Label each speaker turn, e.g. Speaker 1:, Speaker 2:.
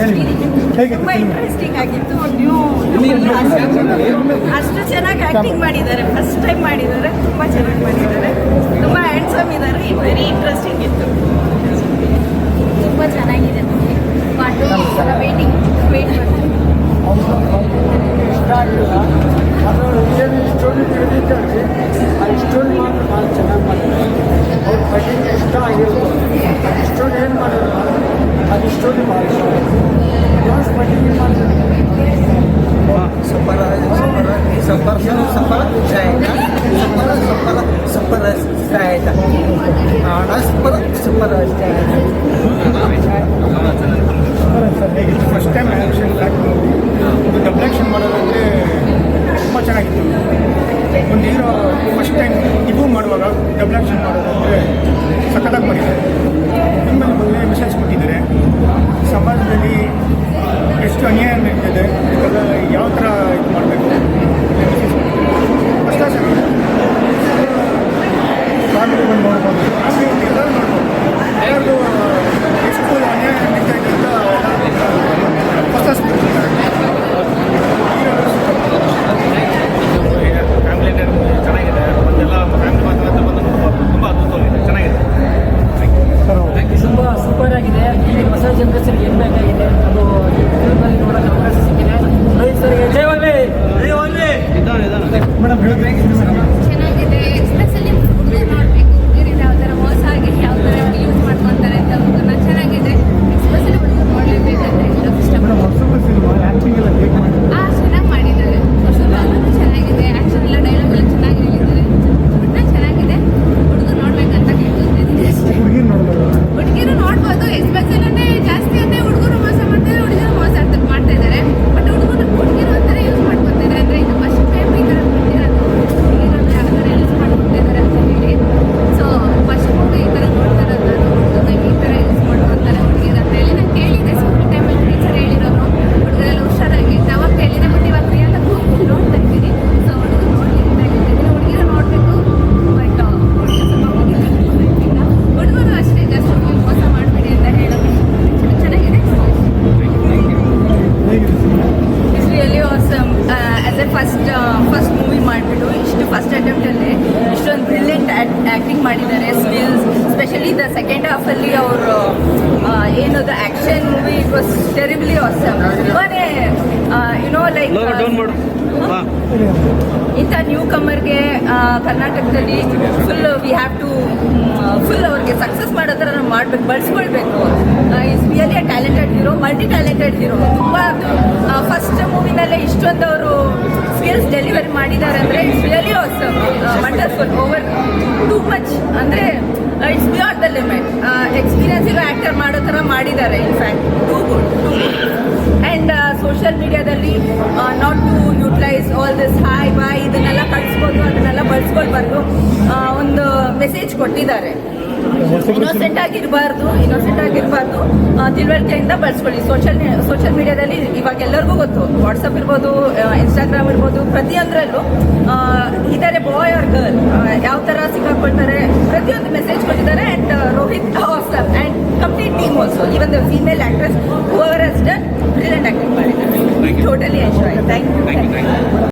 Speaker 1: ತುಂಬಾ? ಇಂಟ್ರೆಸ್ಟಿಂಗ್ ಆಗಿತ್ತು. ನ್ಯೂ ಅಷ್ಟು ಚೆನ್ನಾಗಿ ಆಕ್ಟಿಂಗ್ ಮಾಡಿದ್ದಾರೆ. ಫಸ್ಟ್ ಟೈಮ್ ಮಾಡಿದ್ದಾರೆ. ತುಂಬಾ ಚೆನ್ನಾಗಿ ಮಾಡಿದ್ದಾರೆ. ತುಂಬಾ ಹ್ಯಾಂಡ್ಸಮ್ ಇದ್ದಾರೆ. ವೆರಿ ಇಂಟ್ರೆಸ್ಟಿಂಗ್ ಇತ್ತು.
Speaker 2: ತುಂಬ ಚೆನ್ನಾಗಿದೆ. ಪಾಟು ವೇಟಿಂಗ್ ವೇಟ್
Speaker 3: ಮಾಡಿದ್ದಾರೆ ಇಷ್ಟ ಆಗಿರ್ಬೋದು. ಅದು ಸ್ಟೋರಿ ಏನು ಮಾಡೋದು? ಅದು ಸ್ಟೋರಿ ಭಾಳ ಇಷ್ಟ ಲಾಸ್ಟ್ ಬಗ್ಗೆ ಏನು ಮಾಡ್ತಾರೆ
Speaker 4: सफर सफर सफर जाएगा सफर सफर सफर जाएगा सफर सफर जाएगा
Speaker 3: ಸರ್ ಹೇಗಿತ್ತು ಫಸ್ಟ್ ಟೈಮ್ ಆ್ಯಕ್ಷನ್ ಫ್ಯಾಕ್ಟ್ ಒಂದು ಡಬಲ್ ಆ್ಯಕ್ಷನ್ ಮಾಡೋದಂದರೆ ತುಂಬ ಚೆನ್ನಾಗಿತ್ತು ಒಂದು ಹೀರೋ ಫಸ್ಟ್ ಟೈಮ್ ಇದು ಮಾಡುವಾಗ ಡಬಲ್ ಆ್ಯಕ್ಷನ್ ಮಾಡೋದಂದರೆ ಸಖತ್ತಾಗಿ ಮಾಡಿದ್ದಾರೆ ಫಸ್ಟ್ ಫಸ್ಟ್
Speaker 2: ಮೂವಿ
Speaker 1: ಮಾಡಿಬಿಟ್ಟು ಇಷ್ಟು ಫಸ್ಟ್ ಅಟೆಂಪ್ಟಲ್ಲಿ ಇಷ್ಟೊಂದು ಬ್ರಿಲಿಯಂಟ್ ಆ್ಯಕ್ಟಿಂಗ್ ಮಾಡಿದ್ದಾರೆ ಸ್ಕಿಲ್ಸ್ ಸ್ಪೆಷಲಿ ದ ಸೆಕೆಂಡ್ ಹಾಫಲ್ಲಿ ಅವರು ಏನದು action movie it was terribly awesome ತುಂಬಾ ಯುನೋ ಲೈಕ್ ಇಂಥ ನ್ಯೂ ಕಮರ್ಗೆ ಕರ್ನಾಟಕದಲ್ಲಿ full we have to full ಅವ್ರಿಗೆ ಸಕ್ಸಸ್ ಮಾಡೋ ಥರ ನಾವು ಮಾಡಬೇಕು ಬಳಸ್ಕೊಳ್ಬೇಕು. Is really a talented hero multi talented hero ತುಂಬ ಫಸ್ಟ್ ಮೂವಿನಲ್ಲೇ ಇಷ್ಟೊಂದು ಅವರು ಡೆಲಿವರಿ ಮಾಡಿದ್ದಾರೆ ಅಂದರೆ it's really awesome wonderful over too much ಅಂದರೆ it's beyond the limit experience ಇರೋ ಆ್ಯಕ್ಟರ್ ಮಾಡೋ ಥರ ಮಾಡಿದ್ದಾರೆ in fact too good too good and social ಮೀಡಿಯಾದಲ್ಲಿ not to utilise all this hi bye ಇದನ್ನೆಲ್ಲ ಕಳಿಸ್ಬೋದು ಅದನ್ನೆಲ್ಲ ಬಳಸ್ಕೊಳ್ಬಾರ್ದು ಆ, ಒಂದು ಮೆಸೇಜ್ ಕೊಟ್ಟಿದ್ದಾರೆ. ಇನ್ನೋಸೆಂಟ್ ಆಗಿರಬಾರ್ದು ಇನ್ನೋಸೆಂಟ್ ಆಗಿರಬಾರ್ದು. ತಿಳುವಳಿಕೆಯಿಂದ ಬಳಸ್ಕೊಳ್ಳಿ. ಸೋಷಿಯಲ್ ಸೋಷಿಯಲ್ ಮೀಡಿಯಾದಲ್ಲಿ ಇವಾಗ ಎಲ್ಲರಿಗೂ ಗೊತ್ತು. ವಾಟ್ಸಪ್ ಇರ್ಬೋದು ಇನ್ಸ್ಟಾಗ್ರಾಮ್ ಇರ್ಬೋದು ಪ್ರತಿಯೊಂದರಲ್ಲೂ ಇದಾರೆ ಇದ್ದಾರೆ ಬಾಯ್ ಆರ್ ಗರ್ಲ್ ಯಾವ ಥರ ಸಿಕ್ಕಾಕೊಳ್ತಾರೆ ಪ್ರತಿಯೊಂದು ಮೆಸೇಜ್ ಕೊಟ್ಟಿದ್ದಾರೆ and Rohit awesome and complete team also even the female actress whoever has done brilliant acting ಮಾಡಿದ್ದಾರೆ. Totally enjoy thank you